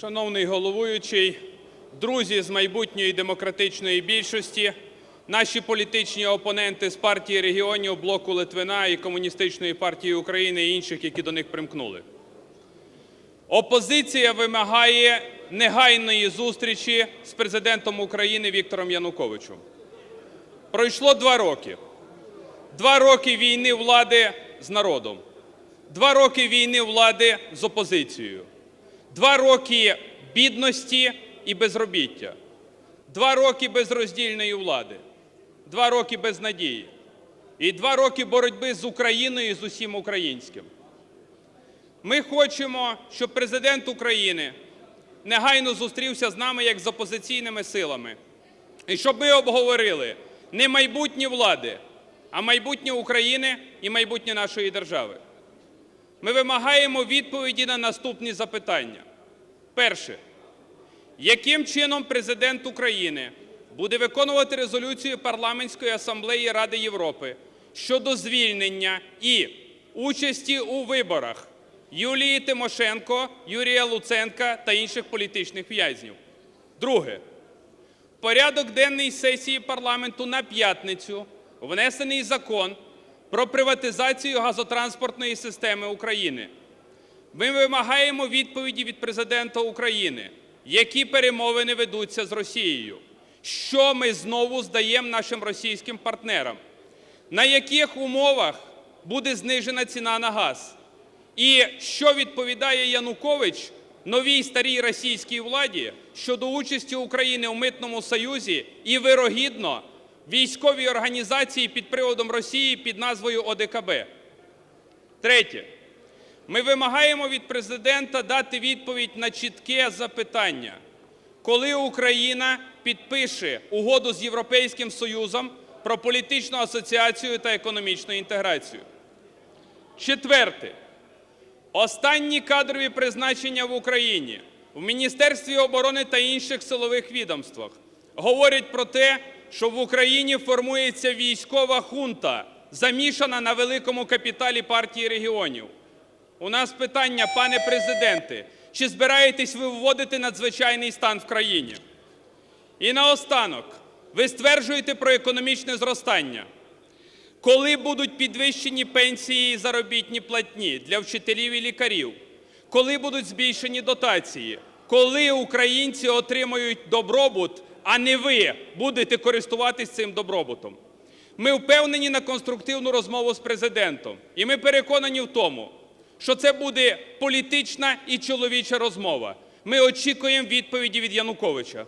Шановний головуючий, друзі з майбутньої демократичної більшості, наші політичні опоненти з партії регіонів, блоку Литвина і Комуністичної партії України і інших, які до них примкнули. Опозиція вимагає негайної зустрічі з президентом України Віктором Януковичем. Пройшло два роки. Два роки війни влади з народом, два роки війни влади з опозицією, два роки бідності і безробіття, два роки безроздільної влади, два роки безнадії і два роки боротьби з Україною і з усім українським. Ми хочемо, щоб президент України негайно зустрівся з нами як з опозиційними силами, і щоб ми обговорили не майбутнє влади, а майбутнє України і майбутнє нашої держави. Ми вимагаємо відповіді на наступні запитання. Перше. Яким чином президент України буде виконувати резолюцію Парламентської асамблеї Ради Європи щодо звільнення і участі у виборах Юлії Тимошенко, Юрія Луценка та інших політичних в'язнів? Друге. Порядок денний сесії парламенту на п'ятницю внесений закон про приватизацію газотранспортної системи України. Ми вимагаємо відповіді від президента України, які перемовини ведуться з Росією, що ми знову здаємо нашим російським партнерам, на яких умовах буде знижена ціна на газ, і що відповідає Янукович новій старій російській владі щодо участі України у митному союзі і вирогідно військовій організації під приводом Росії під назвою ОДКБ. Третє. Ми вимагаємо від президента дати відповідь на чітке запитання, коли Україна підпише угоду з Європейським Союзом про політичну асоціацію та економічну інтеграцію. Четверте. Останні кадрові призначення в Україні в Міністерстві оборони та інших силових відомствах говорять про те, що в Україні формується військова хунта, замішана на великому капіталі партії регіонів. У нас питання, пане президенте, чи збираєтесь ви вводити надзвичайний стан в країні? І наостанок, ви стверджуєте про економічне зростання. Коли будуть підвищені пенсії і заробітні платні для вчителів і лікарів? Коли будуть збільшені дотації? Коли українці отримають добробут, а не ви будете користуватись цим добробутом? Ми впевнені на конструктивну розмову з президентом, і ми переконані в тому, що це буде політична і чоловіча розмова. Ми очікуємо відповіді від Януковича.